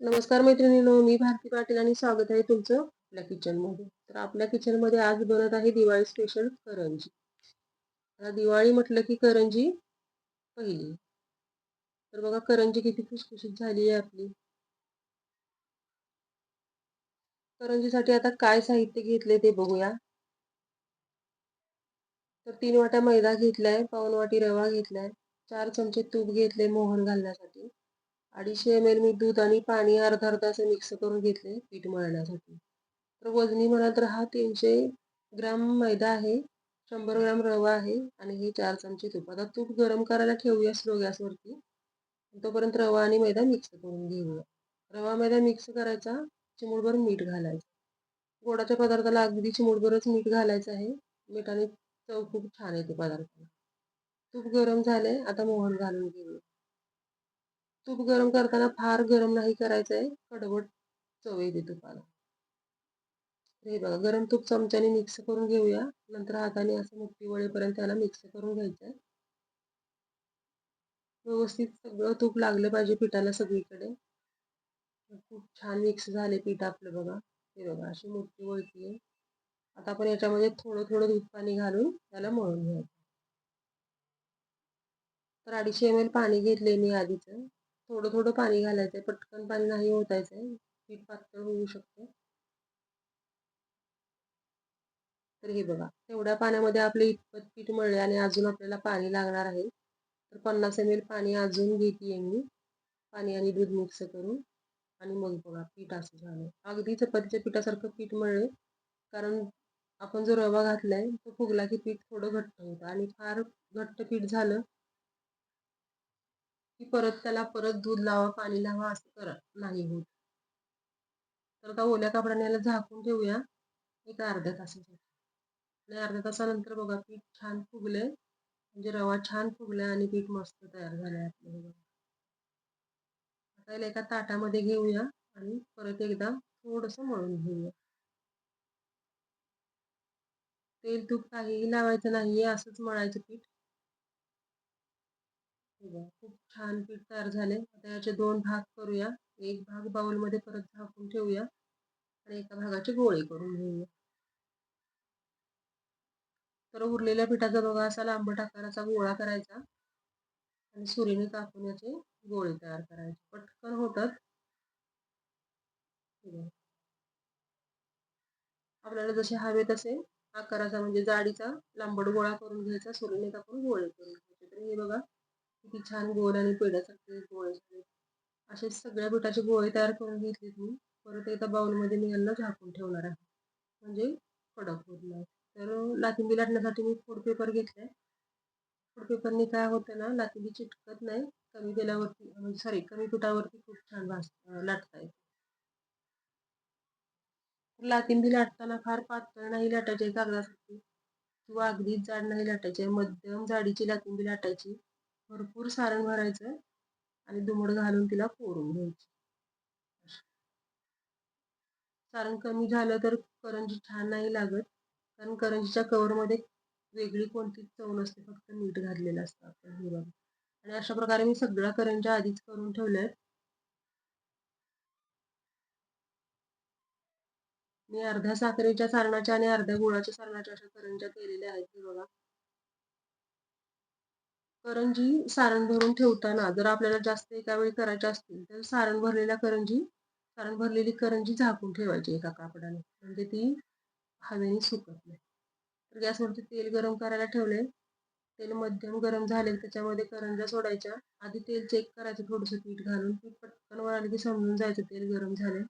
नमस्कार मैत्रिणींनो मी भारती पाटील आणि स्वागत आहे तुमचं आपल्या किचनमध्ये तर आपल्या किचनमध्ये आज बनत आहे दिवाळी स्पेशल करंजी. आता दिवाळी म्हटलं की करंजी पहिली. तर बघा करंजी किती खुसखुशीत झाली आहे आपली. करंजीसाठी आता काय साहित्य घेतले ते बघूया. तर तीन वाट्या मैदा घेतलाय पाऊन वाटी रवा घेतलाय चार चमचे तूप घेतले मोहन घालण्यासाठी. अडीचशे एम एल मी दूध आणि पाणी अर्धा अर्धा असं मिक्स करून घेतले पीठ मळण्यासाठी. तर वजनी म्हणाल तर हा तीनशे ग्राम मैदा आहे शंभर ग्राम रवा आहे आणि हे चार चमचे तूप. आता तूप गरम करायला ठेवूया स्लो गॅसवरती. तोपर्यंत रवा आणि मैदा मिक्स करून घेऊया. रवा मैदा मिक्स करायचा चिमूडभर मीठ घालायचं. गोडाच्या पदार्थाला अगदी चिमूडभरच मीठ घालायचं आहे. मिठाने चव खूप छान येते पदार्थाला तूप गरम झालंय आता मोहन घालून घेऊया. तूप गरम करताना फार गरम नाही करायचं आहे कडवट चव येते तुपाला. हे बघा गरम तूप चमच्याने मिक्स करून घेऊया. नंतर हाताने असं मुठ्ठी वळेपर्यंत त्याला मिक्स करून घ्यायचं आहे व्यवस्थित सगळं तूप लागलं पाहिजे पिठाला सगळीकडे. खूप छान मिक्स झाले पीठ आपलं बघा. हे बघा अशी मोठी वळती आहे आता आपण याच्यामध्ये थोडं थोडं दूध पाणी घालून त्याला मळून घ्यायचं. तर अडीचशे एम एल पाणी घेतले मी आधीचं. थोडं थोडं पाणी घालायचंय पटकन पाणी नाही ओतायचंय पीठ पातळ होऊ शकतं. तर हे बघा तेवढ्या पाण्यामध्ये आपले इतपत पीठ मळले आणि अजून आपल्याला पाणी लागणार आहे तर पन्नास एम एल पाणी अजून घेते मी. पाणी आणि दूध मिक्स करून आणि मग बघा पीठ असं झालं. अगदी चपातीच्या पिठासारखं पीठ मळले कारण आपण जो रवा घातलाय तो फुगला की पीठ थोडं घट्ट होतं आणि फार घट्ट पीठ झालं की परत त्याला परत दूध लावा पाणी लावा असं करा नाही होत. तर आता ओल्या कपड्याने याला झाकून ठेवूया. एक अर्ध्या तासासाठी. आणि अर्ध्या तासानंतर बघा पीठ छान फुगले म्हणजे रवा छान फुगलाय आणि पीठ मस्त तयार झालंय आपलं बघा. आता याला एका ताटामध्ये घेऊया आणि परत एकदा थोडस मळून घेऊया. तेल तूप काहीही लावायचं नाहीये असंच मळायचं पीठ. खूप छान पीठ तयार झाले. आता याचे दोन भाग करूया. एक भाग बाउलमध्ये परत झाकून ठेवूया आणि एका भागाचे गोळे करून घेऊया. तर उरलेल्या पिठाचा बघा असा लांबट आकाराचा गोळा करायचा आणि सुरीने कापून याचे गोळे तयार करायचे. पटकन होतात. आपल्याला जसे हवे तसे आकाराचा म्हणजे जाडीचा लांबट गोळा करून घ्यायचा सुरीने कापून गोळे करून घ्यायचे. तर हे बघा किती छान गोल आणि पेढ्यासारखे गोळे झाले. असे सगळ्या पिठाचे गोळे तयार करून घेतले मी. परत एकदा बाउलमध्ये मी यांना झाकून ठेवणार आहे. म्हणजे कडक होत नाही. तर लाथिंबी लाटण्यासाठी मी फूड पेपर घेतलाय. फूड पेपरने काय होतं ना लाथिंबी चिटकत नाही. कमी तेलावरती म्हणजे सॉरी कमी पिठावरती खूप छान भास लाटता येते. लाथिंबी लाटताना फार पातळ नाही लाटायचे कागदासाठी किंवा अगदीच जाड नाही लाटायचे. मध्यम जाडीची लाथिंबी लाटायची. भरपूर सारण भरायचं आणि दुमड घालून तिला कोरून घ्यायची. सारण कमी झालं तर करंजी छान नाही लागत. कारण करंजीच्या कवरमध्ये वेगळी कोणतीच चव नसते फक्त मीठ घातलेलं असतं आपण हे बघा. आणि अशा प्रकारे मी सगळ्या करंज्या आधीच करून ठेवल्या मी अर्ध्या साखरेच्या सारणाच्या आणि अर्ध्या गुळाच्या सारणाच्या अशा करंज्या केलेल्या आहेत हे बघा. करंजी सारण भरून ठेवताना जर आपल्याला जास्त एका वेळी करायच्या असतील तर सारण भरलेल्या करंजी सारण भरलेली करंजी झाकून ठेवायची एका कापडाने. म्हणजे ती हवेने सुकत नाही. तर गॅसवरती तेल गरम करायला ठेवले तेल मध्यम गरम झाले त्याच्यामध्ये करंजा सोडायच्या. आधी तेल चेक करायचं थोडंसं पीठ घालून. पीठ पटकन वळाले की समजून जायचं तेल गरम झाले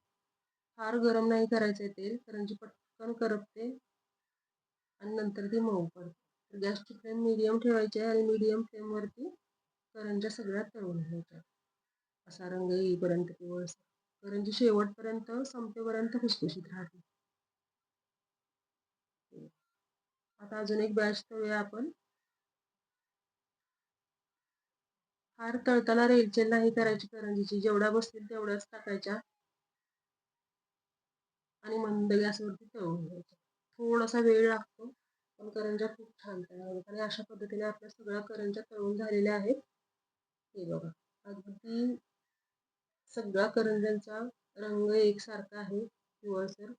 फार गरम नाही करायचं तेल. करंजी पटकन करपते. आणि नंतर ती मऊ पडते. गॅसची फ्लेम मिडियम ठेवायची आहे आणि मिडियम फ्लेमवरती करंजा सगळ्या तळून घ्यायच्या. असा रंग येईपर्यंत पिवळसा करंजी शेवटपर्यंत संपेपर्यंत खुसखुशीत राहते. आता अजून एक बॅच तळूया आपण. फार तळताना रेलचेल नाही करायची करंजीची. जेवढ्या बसतील तेवढ्याच टाकायच्या. आणि मंद गॅसवरती तळून घ्यायच्या. थोडासा वेळ लागतो. पण करंजा खूप छान तयार होतात. आणि अशा पद्धतीने आपल्या सगळ्या करंजा तळून झालेल्या आहेत. हे बघा. अगदी सगळ्या करंज्यांचा रंग एकसारखा आहे पिवळसर.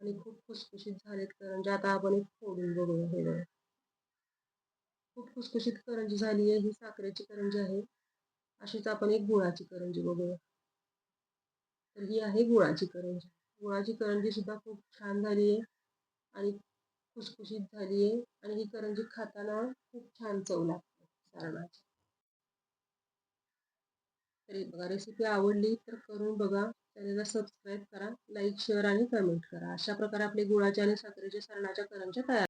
आणि खूप खुसखुशीत झालेत करंजा. आता आपण एक फोडून बघूया. हे बघा. खूप खुसखुशीत करंजी झाली आहे. ही साखरेची करंजी आहे. अशीच आपण एक गुळाची करंजी बघूया. तर ही आहे गुळाची करंजी. गुळाची करंजी सुद्धा खूप छान झाली आहे. आणि खुसखुशीत झाली आहे आणि ही करंजी खाताना खूप छान चव लागते सारणाची. तरी बघा रेसिपी आवडली तर करून बघा. चॅनलला सबस्क्राईब करा लाईक शेअर आणि कमेंट करा. अशा प्रकारे आपले गुळाच्या आणि साखरेच्या सारणाच्या करंज्या तयार